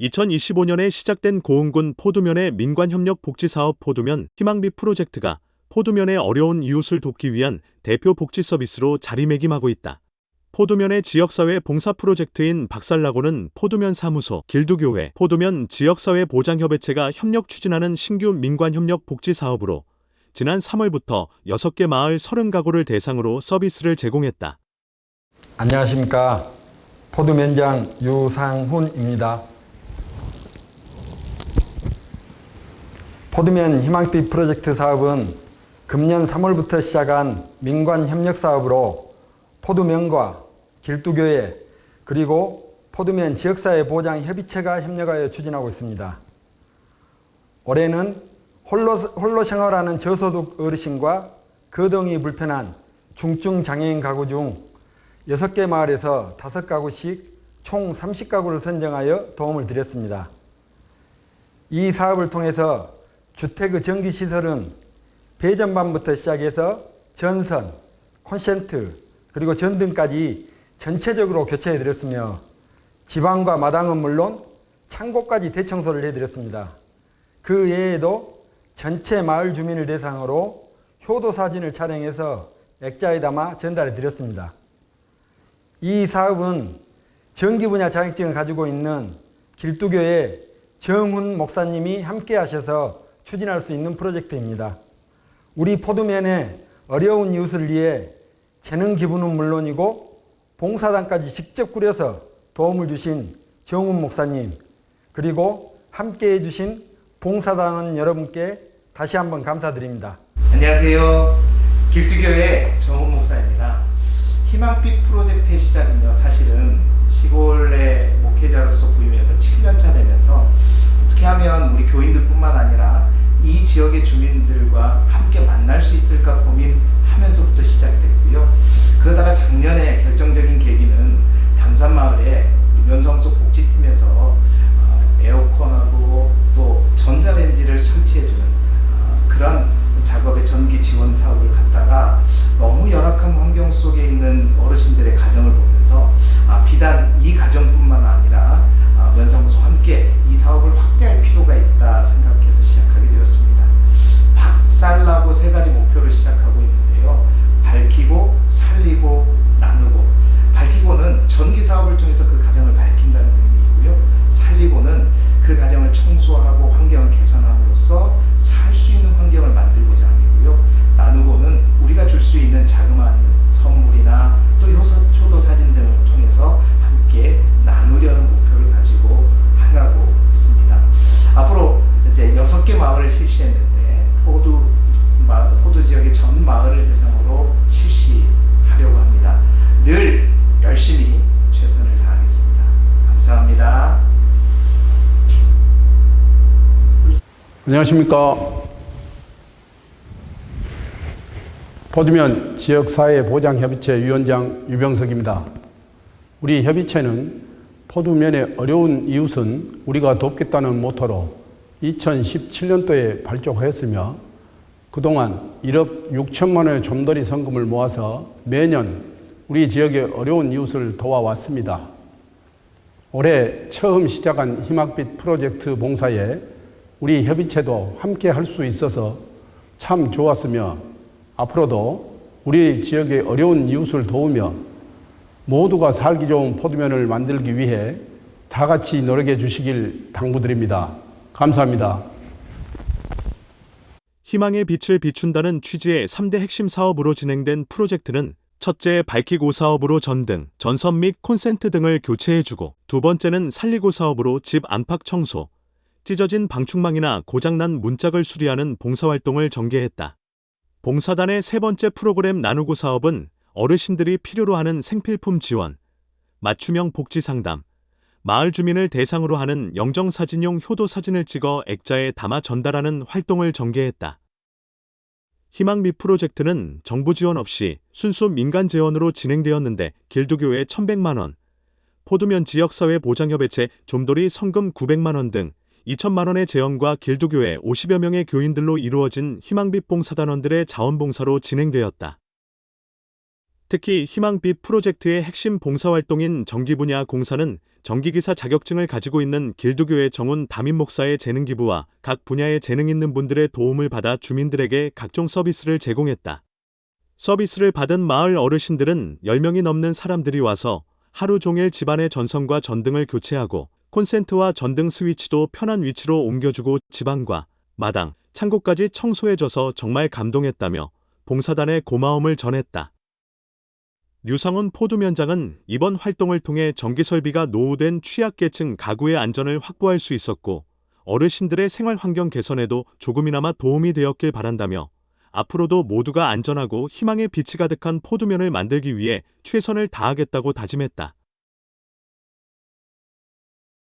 2025년에 시작된 고흥군 포두면의 민관협력 복지사업 포두면 희망비 프로젝트가 포두면의 어려운 이웃을 돕기 위한 대표 복지 서비스로 자리매김하고 있다. 포두면의 지역사회 봉사 프로젝트인 박살나고는 포두면 사무소, 길두교회, 포두면 지역사회 보장협의체가 협력 추진하는 신규 민관협력 복지 사업으로 지난 3월부터 6개 마을 30가구를 대상으로 서비스를 제공했다. 안녕하십니까. 포두면장 유상훈입니다. 포두면 희망빛 프로젝트 사업은 금년 3월부터 시작한 민관 협력 사업으로 포두면과 길두교회 그리고 포두면 지역사회 보장 협의체가 협력하여 추진하고 있습니다. 올해는 홀로, 홀로 생활하는 저소득 어르신과 거동이 불편한 중증 장애인 가구 중 6개 마을에서 5가구씩 총 30가구를 선정하여 도움을 드렸습니다. 이 사업을 통해서 주택의 전기시설은 배전반부터 시작해서 전선, 콘센트, 그리고 전등까지 전체적으로 교체해 드렸으며 지방과 마당은 물론 창고까지 대청소를 해 드렸습니다. 그 외에도 전체 마을 주민을 대상으로 효도 사진을 촬영해서 액자에 담아 전달해 드렸습니다. 이 사업은 전기 분야 자격증을 가지고 있는 길두교의 정훈 목사님이 함께 하셔서 추진할 수 있는 프로젝트입니다. 우리 포도면에 어려운 이웃을 위해 재능 기부는 물론이고 봉사단까지 직접 꾸려서 도움을 주신 정훈 목사님 그리고 함께 해주신 봉사단 여러분께 다시 한번 감사드립니다. 안녕하세요. 길두교회 정훈 목사입니다. 희망빛 프로젝트의 시작은요, 사실은 시골의 목 지역의 주민들과 함께 만날 수 있을까 고민하면서부터 시작됐고요. 그러다가 작년에 결정적인 계기는 당산마을에 면성소 복지팀에서 어, 에어컨하고 또 전자레인지를 설치해주는 어, 그런 작업의 전기 지원 사업 마을을 실시했는데 포도 마, 포도 지역의 전 마을을 대상으로 실시하려고 합니다. 늘 열심히 최선을 다하겠습니다. 감사합니다. 안녕하십니까. 포두면 지역사회 보장협의체 위원장 유병석입니다. 우리 협의체는 포두면의 어려운 이웃은 우리가 돕겠다는 모토로 2017년도에 발족하였으며 그동안 1억 6천만 원의 좀더리 성금을 모아서 매년 우리 지역의 어려운 이웃을 도와왔습니다. 올해 처음 시작한 희망빛 프로젝트 봉사에 우리 협의체도 함께 할 수 있어서 참 좋았으며 앞으로도 우리 지역의 어려운 이웃을 도우며 모두가 살기 좋은 포두면을 만들기 위해 다 같이 노력해 주시길 당부드립니다. 감사합니다. 희망의 빛을 비춘다는 취지의 3대 핵심 사업으로 진행된 프로젝트는 첫째 밝히고 사업으로 전등, 전선 및 콘센트 등을 교체해주고 두 번째는 살리고 사업으로 집 안팎 청소, 찢어진 방충망이나 고장난 문짝을 수리하는 봉사활동을 전개했다. 봉사단의 세 번째 프로그램 나누고 사업은 어르신들이 필요로 하는 생필품 지원, 맞춤형 복지 상담, 마을 주민을 대상으로 하는 영정 사진용 효도 사진을 찍어 액자에 담아 전달하는 활동을 전개했다. 희망미 프로젝트는 정부 지원 없이 순수 민간 재원으로 진행되었는데 길두교회 1100만 원, 포두면 지역사회 보장협의체 좀돌이 성금 900만 원 등 2천만 원의 재원과 길두교회 50여 명의 교인들로 이루어진 희망빛 봉사단원들의 자원봉사로 진행되었다. 특히 희망빛 프로젝트의 핵심 봉사활동인 전기 분야 공사는 전기기사 자격증을 가지고 있는 길두교회 정훈 담임 목사의 재능 기부와 각 분야에 재능 있는 분들의 도움을 받아 주민들에게 각종 서비스를 제공했다. 서비스를 받은 마을 어르신들은 10명이 넘는 사람들이 와서 하루 종일 집안의 전선과 전등을 교체하고 콘센트와 전등 스위치도 편한 위치로 옮겨주고 집안과 마당, 창고까지 청소해줘서 정말 감동했다며 봉사단의 고마움을 전했다. 류상훈 포두면장은 이번 활동을 통해 전기설비가 노후된 취약계층 가구의 안전을 확보할 수 있었고 어르신들의 생활 환경 개선에도 조금이나마 도움이 되었길 바란다며 앞으로도 모두가 안전하고 희망의 빛이 가득한 포두면을 만들기 위해 최선을 다하겠다고 다짐했다.